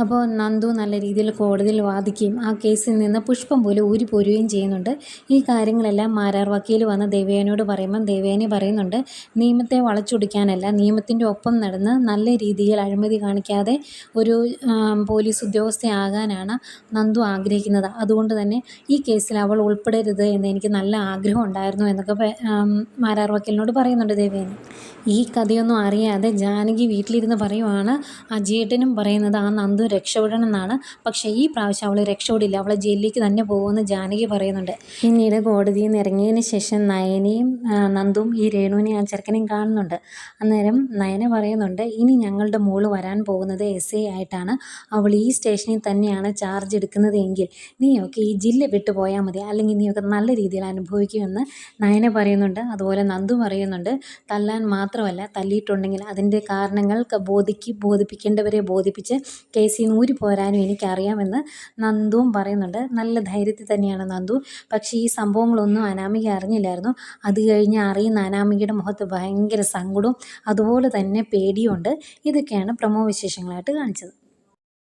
അപ്പോൾ നന്ദു നല്ല രീതിയിൽ കോടതിയിൽ വാദിക്കുകയും ആ കേസിൽ നിന്ന് പുഷ്പം പോലെ ഊരിപ്പോരുകയും ചെയ്യുന്നുണ്ട്. ഈ കാര്യങ്ങളെല്ലാം മാരാർ വക്കീൽ വന്ന് ദേവയാനിയോട് പറയുമ്പം ദേവയാനി പറയുന്നുണ്ട് നിയമത്തെ വളച്ചൊടിക്കാനല്ല നിയമത്തിന്റെ ഒപ്പം നടന്ന് നല്ല രീതിയിൽ അഴിമതി കാണിക്കാതെ ഒരു പോലീസ് ഉദ്യോഗസ്ഥയാകാനാണ് നന്ദു ആഗ്രഹിക്കുന്നത്. അതുകൊണ്ട് തന്നെ ഈ കേസിൽ അവൾ ഉൾപ്പെടരുത് എന്ന് എനിക്ക് നല്ല ആഗ്രഹം ഉണ്ടായിരുന്നു എന്നൊക്കെ മാരാർ വക്കീലിനോട് പറയുന്നുണ്ട് ദേവയാനി. ഈ കഥയൊന്നും അറിയാതെ ജാനകി വീട്ടിലിരുന്ന് പറയുവാണ് അജയേട്ടനും പറയുന്നത് ആ നന്ദു രക്ഷപ്പെടണം എന്നാണ് പക്ഷേ ഈ പ്രാവശ്യം അവൾ രക്ഷപ്പെടില്ല. അവളെ ജയിലിലേക്ക് തന്നെ പോകുമെന്ന് ജാനകി പറയുന്നുണ്ട്. പിന്നീട് കോടതിയിൽ നിന്ന് ഇറങ്ങിയതിന് ശേഷം നയനയും നന്ദും ഈ രേണുവിനെയും ആ ചെറുക്കനെയും കാണുന്നുണ്ട്. അന്നേരം നയന പറയുന്നുണ്ട് ഇനി ഞങ്ങളുടെ മോൾ വരാൻ പോകുന്നത് എസ് ഐ ആയിട്ടാണ്. അവൾ ഈ സ്റ്റേഷനിൽ തന്നെയാണ് ചാർജ് എടുക്കുന്നത് എങ്കിൽ നീയൊക്കെ ഈ ജില്ല വിട്ടു പോയാൽ മതി. അല്ലെങ്കിൽ നീയൊക്കെ നല്ല രീതിയിൽ അനുഭവിക്കുമെന്ന് നയന പറയുന്നുണ്ട്. അതുപോലെ നന്ദു പറയുന്നുണ്ട് തല്ലാൻ മാത്രമല്ല തല്ലിയിട്ടുണ്ടെങ്കിൽ അതിന്റെ കാരണങ്ങൾ ബോധിക്ക് ബോധിപ്പിക്കേണ്ടവരെ ബോധിപ്പിച്ച് കേസിൽ നിന്ന് ഊരി പോരാനും എനിക്കറിയാമെന്ന് നന്ദുവും പറയുന്നുണ്ട്. നല്ല ധൈര്യത്തിൽ തന്നെയാണ് നന്ദു. പക്ഷേ ഈ സംഭവങ്ങളൊന്നും അനാമിക അറിഞ്ഞില്ലായിരുന്നു. അത് കഴിഞ്ഞ് അറിയുന്ന അനാമികയുടെ മുഖത്ത് ഭയങ്കര സങ്കടവും അതുപോലെ തന്നെ പേടിയുമുണ്ട്. ഇതൊക്കെയാണ് പ്രമോ വിശേഷങ്ങളായിട്ട് കാണിച്ചത്.